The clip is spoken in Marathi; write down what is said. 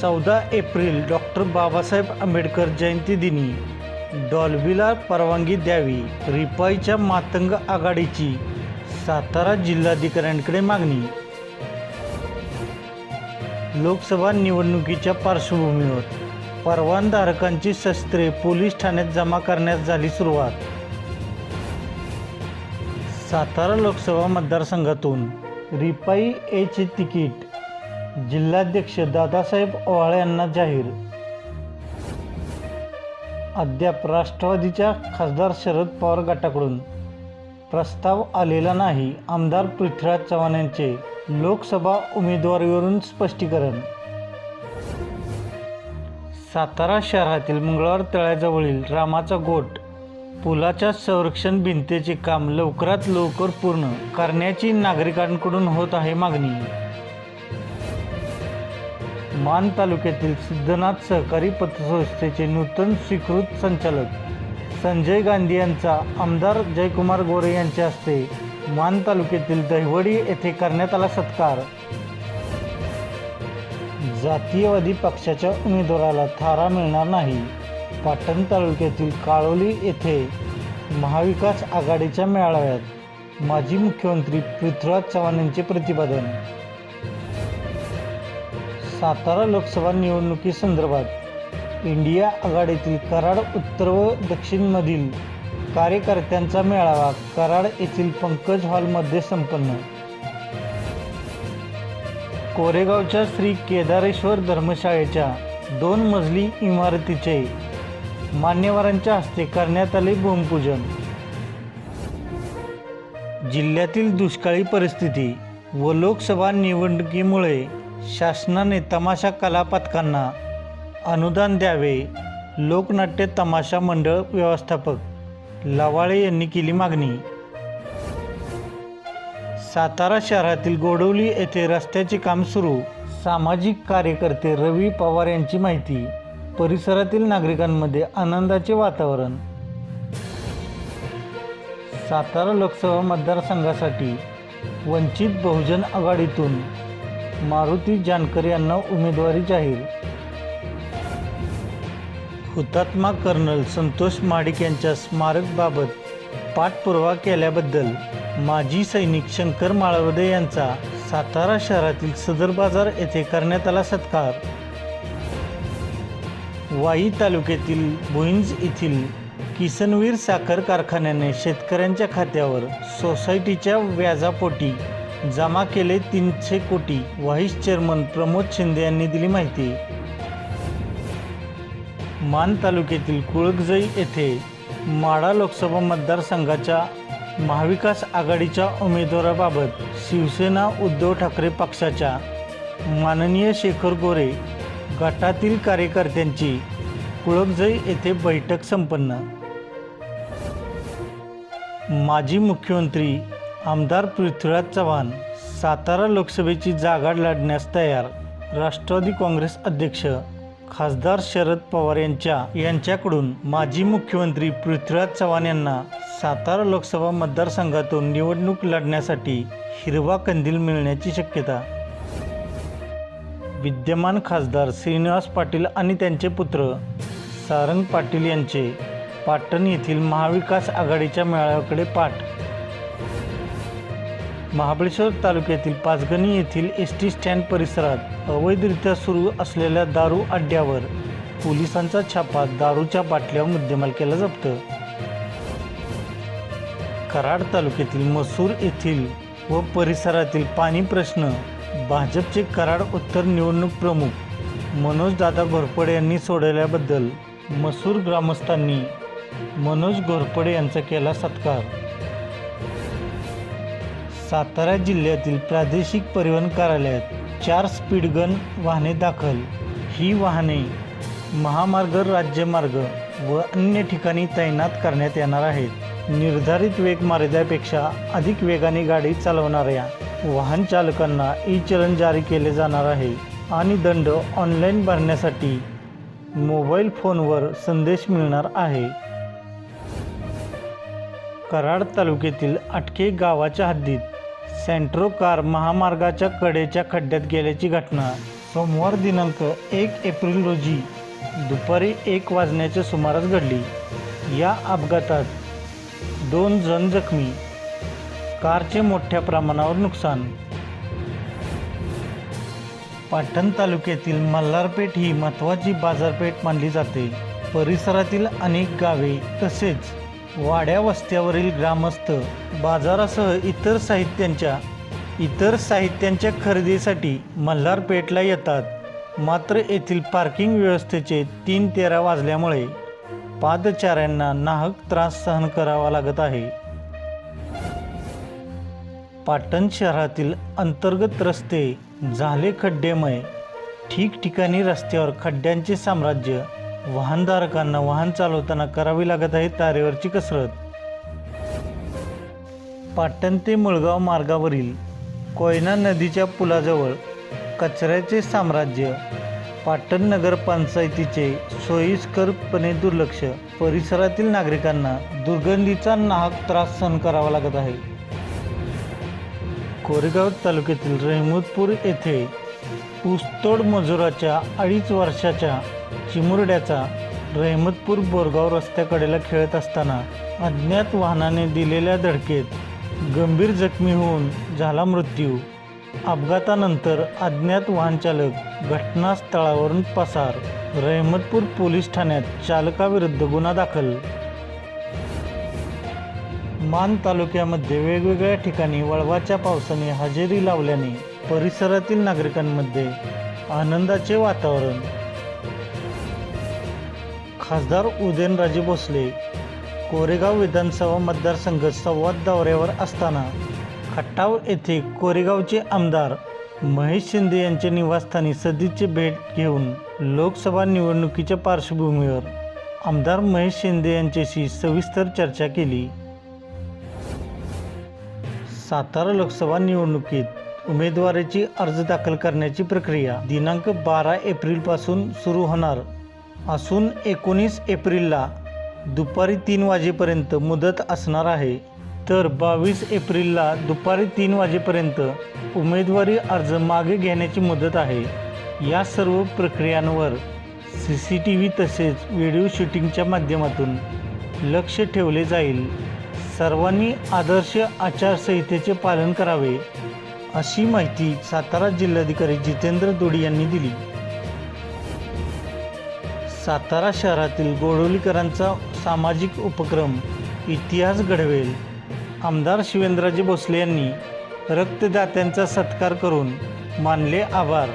चौदा एप्रिल डॉक्टर बाबासाहेब आंबेडकर जयंती दिनी डॉल्बीला परवानगी द्यावी रिपाईच्या मातंग आघाडीची सातारा जिल्हाधिकाऱ्यांकडे मागणी. लोकसभा निवडणुकीच्या पार्श्वभूमीवर परवानधारकांची शस्त्रे पोलीस ठाण्यात जमा करण्यास झाली सुरुवात. सातारा लोकसभा मतदारसंघातून रिपाई एचे तिकीट. जिल्हाध्यक्ष दादासाहेब ओवाळे यांना जाहीर. अद्याप राष्ट्रवादीच्या खासदार शरद पवार गटाकडून प्रस्ताव आलेला नाही आमदार पृथ्वीराज चव्हाण यांचे लोकसभा उमेदवारीवरून स्पष्टीकरण. सातारा शहरातील मंगळवार तळ्याजवळील रामाचा गोट पुलाच्या संरक्षण भिंतीचे काम लवकरात लवकर पूर्ण करण्याची नागरिकांकडून होत आहे मागणी. मान तालुक्यातील सिद्धनाथ सहकारी पतसंस्थेचे नूतन स्वीकृत संचालक संजय गांधी यांचा आमदार जयकुमार गोरे यांच्या हस्ते मान तालुक्यातील दहिवडी येथे करण्यात आला सत्कार. जातीयवादी पक्षाच्या उमेदवाराला थारा मिळणार नाही. पाटण तालुक्यातील काळोली येथे महाविकास आघाडीच्या मेळाव्यात माजी मुख्यमंत्री पृथ्वीराज चव्हाण यांचे प्रतिपादन. सातारा लोकसभा निवडणुकीसंदर्भात इंडिया आघाडीतील कराड उत्तर व दक्षिणमधील कार्यकर्त्यांचा मेळावा कराड येथील पंकज हॉलमध्ये संपन्न. कोरेगावच्या श्री केदारेश्वर धर्मशाळेच्या दोन मजली इमारतीचे मान्यवरांच्या हस्ते करण्यात आले भूमिपूजन. जिल्ह्यातील दुष्काळी परिस्थिती व लोकसभा निवडणुकीमुळे शासनाने तमाशा कला पथकांना अनुदान द्यावे लोकनाट्य तमाशा मंडळ व्यवस्थापक लवाळे यांनी केली मागणी. सातारा शहरातील गोडवली येथे रस्त्याचे काम सुरू सामाजिक कार्यकर्ते रवी पवार यांची माहिती. परिसरातील नागरिकांमध्ये आनंदाचे वातावरण. सातारा लोकसभा मतदारसंघासाठी वंचित बहुजन आघाडीतून मारुती जानकर यांना उमेदवारी जाहीर. हुतात्मा कर्नल संतोष माडिक यांच्या स्मारकबाबत पाठपुरावा केल्याबद्दल माजी सैनिक शंकर माळवदे यांचा सातारा शहरातील सदर बाजार येथे करण्यात आला सत्कार. वाई तालुक्यातील भुईंज येथील किसनवीर साखर कारखान्याने शेतकऱ्यांच्या खात्यावर सोसायटीच्या व्याजापोटी जमा केले तीनशे कोटी व्हाईस चेअरमन प्रमोद शिंदे यांनी दिली माहिती. मान तालुक्यातील कुळकजई येथे माडा लोकसभा मतदारसंघाच्या महाविकास आघाडीच्या उमेदवाराबाबत शिवसेना उद्धव ठाकरे पक्षाच्या माननीय शेखर गोरे गटातील कार्यकर्त्यांची कुळकजई येथे बैठक संपन्न. माजी मुख्यमंत्री आमदार पृथ्वीराज चव्हाण सातारा लोकसभेची जागा लढण्यास तयार राष्ट्रवादी काँग्रेस अध्यक्ष खासदार शरद पवार यांच्या यांच्याकडून माजी मुख्यमंत्री पृथ्वीराज चव्हाण यांना सातारा लोकसभा मतदारसंघातून निवडणूक लढण्यासाठी हिरवा कंदील मिळण्याची शक्यता. विद्यमान खासदार श्रीनिवास पाटील आणि त्यांचे पुत्र सारंग पाटील यांचे पाटण येथील महाविकास आघाडीच्या मेळाव्याकडे पाठ. महाबळेश्वर तालुक्यातील पाचगणी येथील एस टी स्टँड परिसरात अवैधरित्या सुरू असलेल्या दारू अड्ड्यावर पोलिसांचा छापा दारूच्या बाटल्या मुद्देमाल केला जप्त. कराड तालुक्यातील मसूर येथील व परिसरातील पाणी प्रश्न भाजपचे कराड उत्तर निवडणूक प्रमुख मनोजदादा घोरपडे यांनी सोडवल्याबद्दल मसूर ग्रामस्थांनी मनोज घोरपडे यांचा केला सत्कार. सातारा जिल्ह्यातील प्रादेशिक परिवहन कार्यालयात चार स्पीडगन वाहने दाखल. ही वाहने महामार्ग राज्यमार्ग व अन्य ठिकाणी तैनात करण्यात येणार आहेत. निर्धारित वेग मर्यादेपेक्षा अधिक वेगाने गाडी चालवणाऱ्या वाहन चालकांना ई चलन जारी केले जाणार आहे आणि दंड ऑनलाईन भरण्यासाठी मोबाईल फोनवर संदेश मिळणार आहे. कराड तालुक्यातील आटके गावाच्या हद्दीत सेंट्रो कार महामार्गाच्या कडेच्या खड्ड्यात गेल्याची घटना सोमवार दिनांक एक एप्रिल रोजी दुपारी एक वाजण्याच्या सुमारास घडली. या अपघातात दोन जण जखमी कारचे मोठ्या प्रमाणावर नुकसान. पाटण तालुक्यातील मल्हारपेठ ही महत्त्वाची बाजारपेठ मानली जाते. परिसरातील अनेक गावे तसेच वाड्या वस्त्यावरील ग्रामस्थ बाजारासह इतर साहित्यांच्या इतर साहित्यांच्या खरेदीसाठी मल्हारपेठला येतात. मात्र येथील पार्किंग व्यवस्थेचे तीन तेरा वाजल्यामुळे पादचाऱ्यांना नाहक त्रास सहन करावा लागत आहे. पाटण शहरातील अंतर्गत रस्ते झाले खड्डेमय. ठिकठिकाणी रस्त्यावर खड्ड्यांचे साम्राज्य वाहनधारकांना वाहन चालवताना करावी लागत आहे तारेवरची कसरत. पाटण ते मुळगाव मार्गावरील कोयना नदीच्या पुलाजवळ कचऱ्याचे साम्राज्य पाटण नगरपंचायतीचे सोयीस्करपणे दुर्लक्ष परिसरातील नागरिकांना दुर्गंधीचा नाहक त्रास सहन करावा लागत आहे. कोरेगाव तालुक्यातील रहमतपूर येथे ऊसतोड मजुराच्या अडीच वर्षाच्या चिमुरड्याचा रहमतपूर बोरगाव रस्त्याकडेला खेळत असताना अज्ञात वाहनाने दिलेल्या धडकेत गंभीर जखमी होऊन झाला मृत्यू. अपघातानंतर अज्ञात वाहनचालक घटनास्थळावरून पसार. रहमतपूर पोलीस ठाण्यात चालकाविरुद्ध गुन्हा दाखल मान तालुक्यामध्ये वेगवेगळ्या ठिकाणी वळवाच्या पावसाने हजेरी लावल्याने परिसरातील नागरिकांमध्ये आनंदाचे वातावरण. खासदार उदयनराजे भोसले कोरेगाव विधानसभा मतदारसंघ संवाद दौऱ्यावर असताना खट्टाव येथे कोरेगावचे आमदार महेश शिंदे यांच्या निवासस्थानी सदिच्छे भेट घेऊन लोकसभा निवडणुकीच्या पार्श्वभूमीवर आमदार महेश शिंदे यांच्याशी सविस्तर चर्चा केली. सातारा लोकसभा निवडणुकीत उमेदवाराची अर्ज दाखल करण्याची प्रक्रिया दिनांक बारा एप्रिलपासून सुरू होणार. असून एकोणीस एप्रिलला दुपारी तीन वाजेपर्यंत मुदत असणार आहे. तर बावीस एप्रिलला दुपारी तीन वाजेपर्यंत उमेदवारी अर्ज मागे घेण्याची मुदत आहे. या सर्व प्रक्रियांवर सी सी टी व्ही तसेच व्हिडिओ शूटिंगच्या माध्यमातून लक्ष ठेवले जाईल. सर्वांनी आदर्श आचारसंहितेचे पालन करावे अशी माहिती सातारा जिल्हाधिकारी जितेंद्र दोडी यांनी दिली. सातारा शहरातील गोडोलीकरांचा सामाजिक उपक्रम इतिहास घडवेल. आमदार शिवेंद्रजी भोसले यांनी रक्तदात्यांचा सत्कार करून मानले आभार.